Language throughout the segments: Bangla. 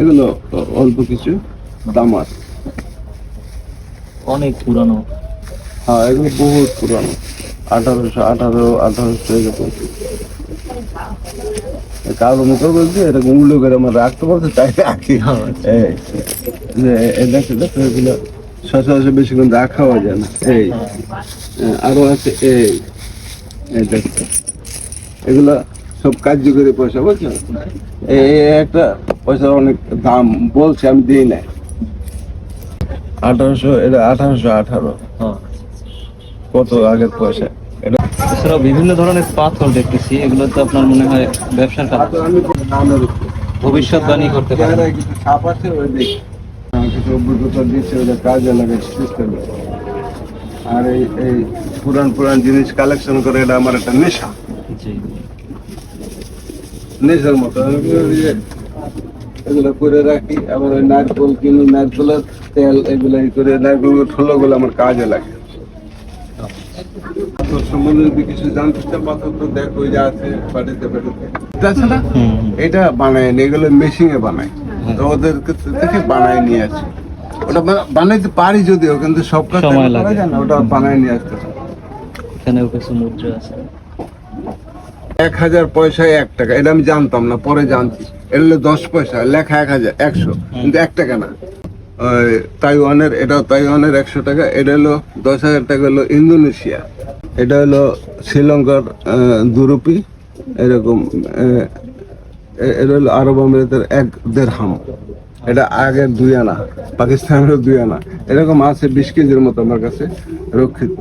এগুলো অল্প কিছু দাম আছে। অনেক পুরানো। হ্যাঁ এগুলো বহুত পুরানো। আঠারোশো আঠারো আঠারোশো এরকম। কারও মুখে বলছে এরকম উল্টো করে আমার রাখতে বলছে তাই রাখি। এই যে এই দেখো দেখো এগুলো সচরাচর বেশিক্ষণ রাখাও যায় না। এই হ্যাঁ, আরও আছে এই এই দেখো। এগুলো সব কার্যকরী পয়সা বুঝছ? এই এই একটা পয়সা অনেক দাম বলছে আমি দিই না আঠারোশো এটা আঠারোশো আঠারো। হ্যাঁ। কত আগের পয়সা? এটা এছাড়াও বিভিন্ন ধরনের পাথর দেখতেছি এগুলো তো আপনার মনে হয় ব্যবসার কাজ। ভবিষ্যৎবাণী করতে পারে চেহারায় কিছু ছাপ আছে ওই দেখি কিছু অভিজ্ঞতা দিচ্ছে ওটা কাজে লাগে সিস্টেমে আর এই এই পুরান পুরান জিনিস কালেকশন করে এটা আমার একটা নেশা। জি। নেশার মতো। এগুলো করে রাখি আবার ওই নারকেল কিনি নারকেলের তেল এগুলো করে নারকেল ঠোলোগুলো আমার কাজে লাগে। সম্বন্ধে কিছু জানতে পাথর তো দেখো ওই যে আছে বাড়িতে বাড়িতে। এটা বানায় এগুলো মেশিনে বানায়। তো ওদের থেকে বানায় নিয়ে আসি। ওটা বানাইতে পারি যদিও কিন্তু সব কাজ করা। যায় না ওটা বানায় নিয়ে আসতে। এখানেও কিছু মুদ্রা আছে। এক হাজার পয়সায় এক টাকা, এটা আমি জানতাম না, পরে জানছি। এটা হলো দশ পয়সা, লেখা এক হাজার, একশো, কিন্তু এক টাকা না। তাইওয়ানের এটাও তাইওয়ানের একশো টাকা, এটা হলো দশ হাজার টাকা হলো ইন্দোনেশিয়া। এটা হলো শ্রীলঙ্কার দুরুপি, এরকম এটা হলো আরব আমিরাতের এক দেড় হাম এটা আগের দুই আনা পাকিস্তানের দুই আনা। এরকম আছে বিশ কেজির মতো আমার কাছে, রক্ষিত।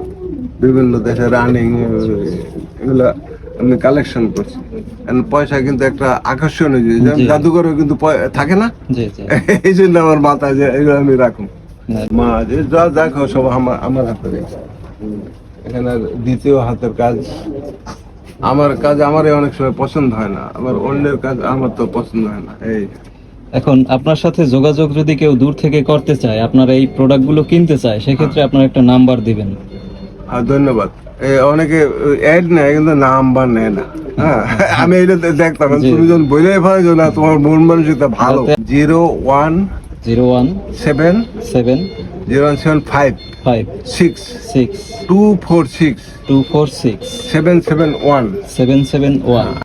বিভিন্ন দেশে রানিং এগুলা আমি কালেকশন করছি। পয়সা কিন্তু একটা আকর্ষণীয় জিনিস। কিন্তু থাকে না? এই জন্য আমার মাথায় যে এগুলো আমি রাখুন। মা যে যা দেখো সব আমার আমার হাতে। এখানে দ্বিতীয় হাতের কাজ আমার কাজ আমারই অনেক সময় পছন্দ হয় না। আবার অন্যের কাজ আমার তো পছন্দ হয় না। এই। এখন আপনার সাথে যোগাযোগ যদি কেউ দূর থেকে করতে চায় আপনার এই প্রোডাক্টগুলো কিনতে চায় সেক্ষেত্রে আপনার একটা নাম্বার দিবেন। ধন্যবাদ। এ, অনেকে অ্যাড নেয় কিন্তু নাম্বার নেয় না। হ্যাঁ আমি এটা দেখতাম। তুমি যখন বইলে ফেলেছো না তোমার মন মানসিকতা ভালো। Zero one zero one seven seven zero one seven five five six six two four six two four six seven seven one seven seven one